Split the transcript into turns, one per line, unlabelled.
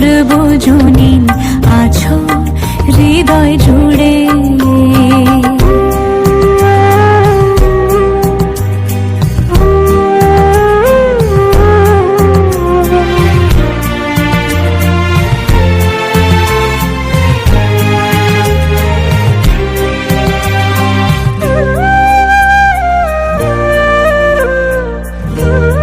সর্বজনীন আছো হৃদয় জুড়ে।